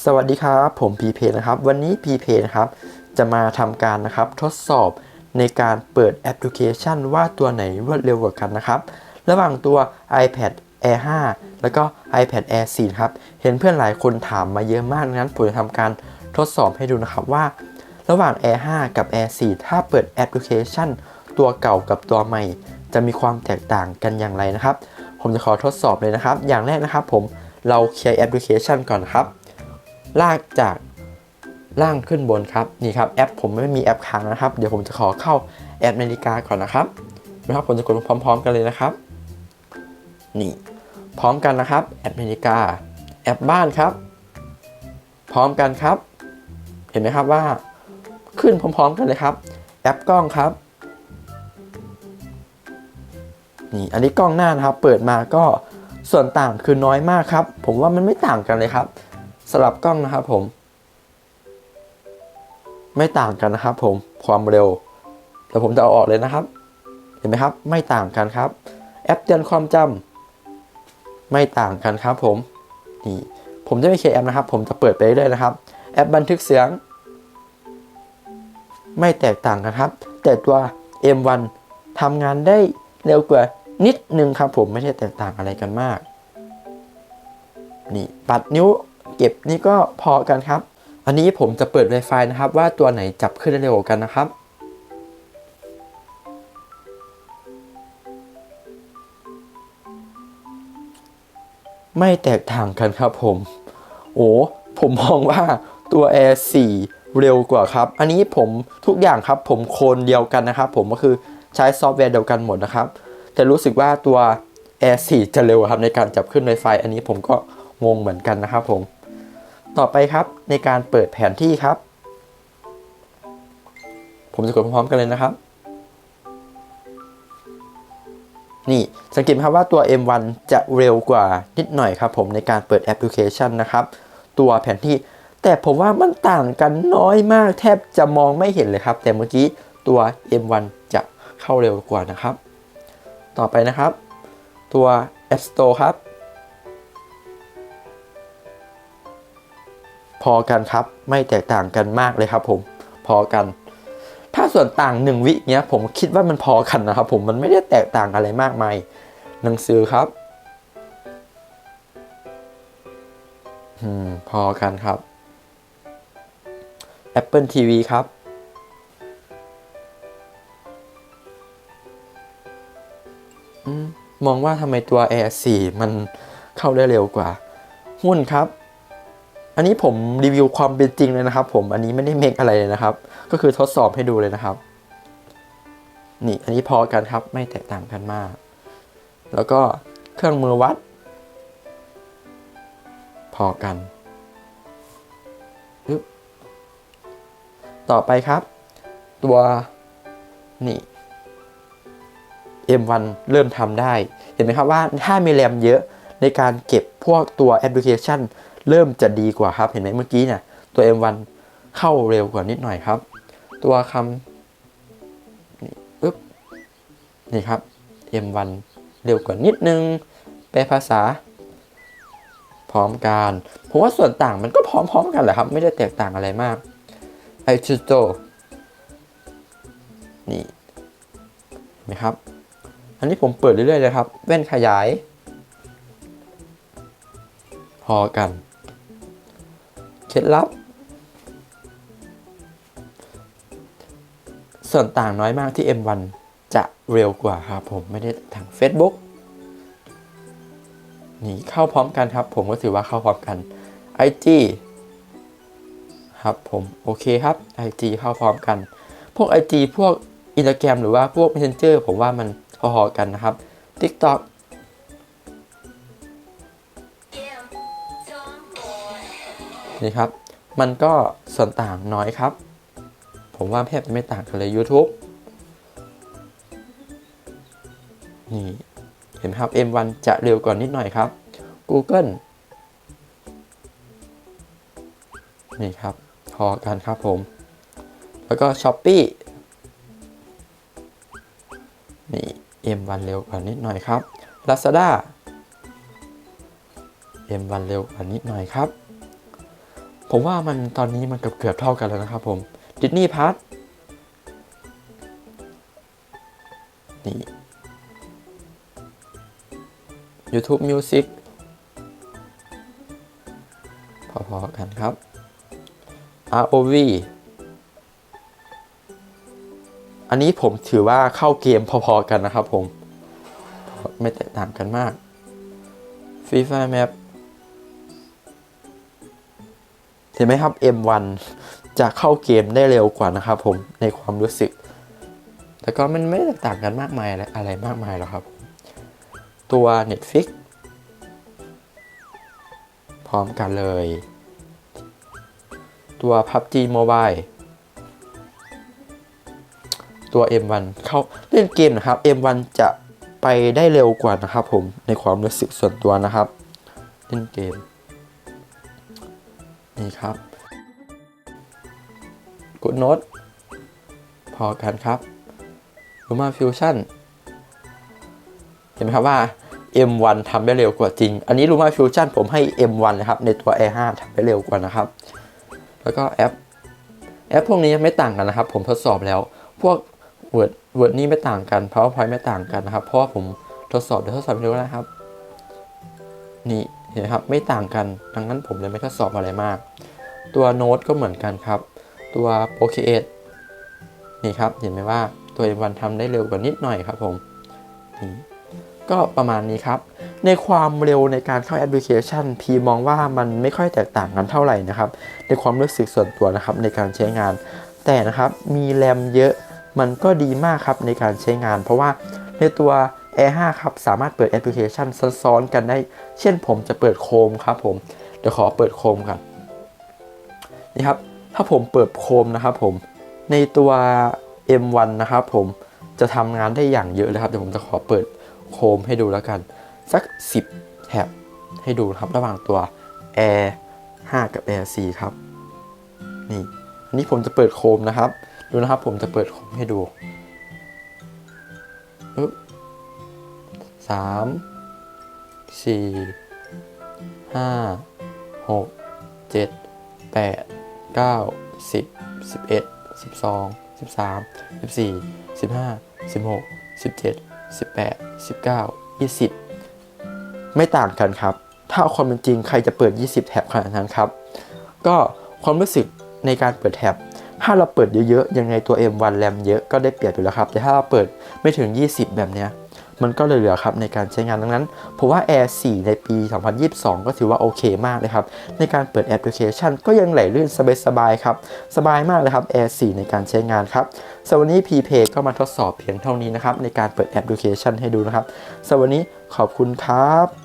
สวัสดีครับ ผมพีเพนะครับ วันนี้พีเพนะครับ จะมาทำการนะครับทดสอบในการเปิดแอปพลิเคชันว่าตัวไหนรวดเร็วกว่ากันนะครับ ระหว่างตัว iPad Air 5 แล้วก็ iPad Air 4 ครับ เห็นเพื่อนหลายคนถามมาเยอะมากงั้นผมจะทำการทดสอบให้ดูนะครับว่า ระหว่าง Air 5 กับ Air 4 ถ้าเปิดแอปพลิเคชัน ตัวเก่ากับตัวใหม่ จะมีความแตกต่างกันอย่างไรนะครับ ผมจะขอทดสอบเลยนะครับ อย่างแรกนะครับ ผมเราเคลียร์แอปพลิเคชันก่อนนครับ ลากจากล่างขึ้นบนครับนี่ครับแอปผมไม่มีแอปค้างนะครับ เดี๋ยวผมจะขอเข้าแอปนาฬิกาก่อนนะครับนะครับผมจะกดพร้อม ๆ กันเลยนะครับ นี่พร้อมกันนะครับแอปนาฬิกา แอปบ้านครับ พร้อมกันครับ เห็นไหมครับว่าขึ้นพร้อม ๆ กันเลยครับ แอปกล้องครับนี่อันนี้กล้องหน้านะครับ เปิดมาก็ส่วนต่างคือน้อยมากครับ ผมว่ามันไม่ต่างกันเลยครับ สลับกล้องนะครับผม ไม่ต่างกันนะครับผมความเร็วแต่ผมจะเอาออกเลยนะครับ เห็นไหมครับ ไม่ต่างกันครับ แอปเตือนความจำไม่ต่างกันครับผมนี่ผมจะไม่เคแอปนะครับ ผมจะเปิดไปเรื่อยนะครับ แอปบันทึกเสียง ไม่แตกต่างกันครับ แต่ตัว M1 ทำงานได้เร็วกว่านิดนึงครับผมไม่ได้แตกต่างอะไรกันมาก นี่ปัดนิ้ว เก็บนี่ก็พอกันครับ อันนี้ผมจะเปิด Wi-Fi นะครับ ว่าตัวไหนจับขึ้นได้เร็วกันนะครับ ไม่แตกต่างกันครับผม โอ้ผมมองว่าตัว Air 4 เร็วกว่าครับ อันนี้ผมทุกอย่างครับ ผมโคนเดียวกันนะครับ ผมก็คือใช้ซอฟต์แวร์เดียวกันหมดนะครับ แต่รู้สึกว่าตัว Air 4 จะเร็วครับในการจับขึ้น Wi-Fi อันนี้ผมก็งงเหมือนกันนะครับผม ต่อไปครับในการเปิดแผนที่ครับ ผมจะกดพร้อมๆกันเลยนะครับ นี่สังเกตครับว่าตัว M1 จะเร็วกว่านิดหน่อยครับผมในการเปิดแอปพลิเคชันนะครับ ตัวแผนที่แต่ผมว่ามันต่างกันน้อยมากแทบจะมองไม่เห็นเลยครับ แต่เมื่อกี้ตัว M1 จะเข้าเร็วกว่านะครับ ต่อไปนะครับ ตัว App Store ครับ พอกันครับ ไม่แตกต่างกันมากเลยครับผมพอกัน ถ้าส่วนต่างหนึ่งวิเนี้ยผมคิดว่ามันพอกันนะครับผมมันไม่ได้แตกต่างอะไรมากมายหนังสือครับอืมพอกันครับ Apple TV ครับอมมองว่าทำไมตัว Air 4 มันเข้าได้เร็วกว่า หุ้นครับ อันนี้ผมรีวิวความเป็นจริงเลยนะครับ ผมอันนี้ไม่ได้เมคอะไรเลยนะครับ ก็คือทดสอบให้ดูเลยนะครับ นี่อันนี้พอกันครับไม่แตกต่างกันมาก แล้วก็เครื่องมือวัด พอกันต่อไปครับ ตัวนี่ M1 เริ่มทำได้ เห็นไหมครับว่าถ้ามีแรมเยอะในการเก็บพวกตัวแอปพลิเคชัน เริ่มจะดีกว่าครับ เห็นไหมเมื่อกี้เนี่ย ตัว M1 เข้าเร็วกว่านิดหน่อยครับ ตัวคำนี่ปึ๊บนี่ครับ M1 เร็วกว่านิดนึงแปลภาษา พร้อมกันผมว่าส่วนต่างมันก็พร้อมๆกันแหละครับ ไม่ได้แตกต่างอะไรมากไอชูโตนี่เห็นไหมครับ อันนี้ผมเปิดเรื่อยๆเลยครับ แว่นขยาย พอกัน เคล็ดลับ ส่วนต่างน้อยมากที่ M1 จะเร็วกว่าครับผมไม่ได้ทาง Facebook นี่เข้าพร้อมกันครับ ผมก็ถือว่าเข้าพร้อมกัน IG ครับผมโอเคครับ IG เข้าพร้อมกัน พวก IG พวก Instagram หรือว่าพวก Messenger ผมว่ามันพอๆกันนะครับ TikTok นี่ครับ มันก็ส่วนต่างน้อยครับ ผมว่าแทบจะไม่ต่างกันเลย YouTube นี่ เห็นครับ M1 จะเร็วกว่านิดหน่อยครับ Google นี่ครับ พอกันครับผม แล้วก็ Shopee นี่ M1 เร็วกว่านิดหน่อยครับ Lazada M1 เร็วกว่านิดหน่อยครับ ผมว่ามันตอนนี้มันเกือบเกือบเท่ากันแล้วนะครับผมดิสนีย์พัทนี่ YouTube Music พอๆกันครับ ROV อันนี้ผมถือว่าเข้าเกมพอๆกันนะครับผม ไม่แตกต่างกันมาก Free Fire Map ห็นไหมครับ M1 จะเข้าเกมได้เร็วกว่านะครับผมในความรู้สึกแต่ก็มันไม่แตกต่างกันมากมายอะไรอะไรมากมายหรอกครับ ตัว Netflix พร้อมกันเลย ตัว PUBG Mobile ตัว M1 เข้าเล่นเกมนะครับ M1 จะไปได้เร็วกว่านะครับผมในความรู้สึกส่วนตัวนะครับ เล่นเกม นี่ครับกดโน้ตพอกันครับ Luma Fusion เห็นไหมครับว่า M1 ทำได้เร็วกว่าจริง อันนี้ Luma Fusion ผมให้ M1 นะครับ ในตัว Air 5ทำได้เร็วกว่านะครับ แล้วก็แอป แอปพวกนี้ไม่ต่างกันนะครับ ผมทดสอบแล้ว พวก Word Word นี่ไม่ต่างกัน PowerPoint ไม่ต่างกันนะครับ เพราะว่าผมทดสอบเดี๋ยวทดสอบให้ดูนะครับ นี่ เห็นไหมครับไม่ต่างกันดังนั้นผมเลยไม่ทดสอบอะไรมาก ตัวโน้ตก็เหมือนกันครับ ตัว Procreate นี่ครับเห็นไหมว่าตัว M1 ทำได้เร็วกว่านิดหน่อยครับผมนี่ก็ประมาณนี้ครับ ในความเร็วในการเข้าแอปพลิเคชัน พีมองว่ามันไม่ค่อยแตกต่างกันเท่าไหร่นะครับ ในความรู้สึกส่วนตัวนะครับในการใช้งาน แต่นะครับมีแรมเยอะมันก็ดีมากครับในการใช้งาน เพราะว่าในตัว Air 5ครับ สามารถเปิดแอปพลิเคชันซ้อนๆกันได้ เช่นผมจะเปิดโคมครับผม เดี๋ยวขอเปิดโคมกันนี่ครับ ถ้าผมเปิดโคมนะครับผม ในตัว M1 นะครับผม จะทำงานได้อย่างเยอะเลยครับ เดี๋ยวผมจะขอเปิดโคมให้ดูแล้วกัน สัก 10แท็บให้ดูครับ ระหว่างตัว Air 5 กับ Air 4ครับ นี่ อันนี้ผมจะเปิดโคมนะครับ ดูนะครับ ผมจะเปิดโคมให้ดูปึ๊บามสี่ห้าหกเจ็ดแปดเก้าสิบสิบเอ็ดสิบสองสิบสามสิบสี่สิบห้าสิบหกสิบเจ็ดสิบแปดสิบเก้ายี่สิบไม่ต่างกันครับ ถ้าเอาความเป็นจริงใครจะเปิด 20 แท็บขนาดนั้นครับ ก็ความรู้สึกในการเปิดแท็บถ้าเราเปิดเยอะๆ ยังไงตัว M1 แรมเยอะก็ได้เปรียบอยู่แล้วครับ แต่ถ้าเราเปิดไม่ถึง 20 แบบเนี้ย มันก็เลยเหลือครับในการใช้งานดังนั้นเพราะว่า Air 4 ในปี 2022 ก็ถือว่าโอเคมากเลยครับ ในการเปิดแอปพลิเคชันก็ยังไหลลื่นสบายๆครับ สบายมากเลยครับ Air 4 ในการใช้งานครับสวันนี้ PPay ก็มาทดสอบเพียงเท่านี้นะครับในการเปิดแอปพลิเคชันให้ดูนะครับสำหรับวันนี้ขอบคุณครับ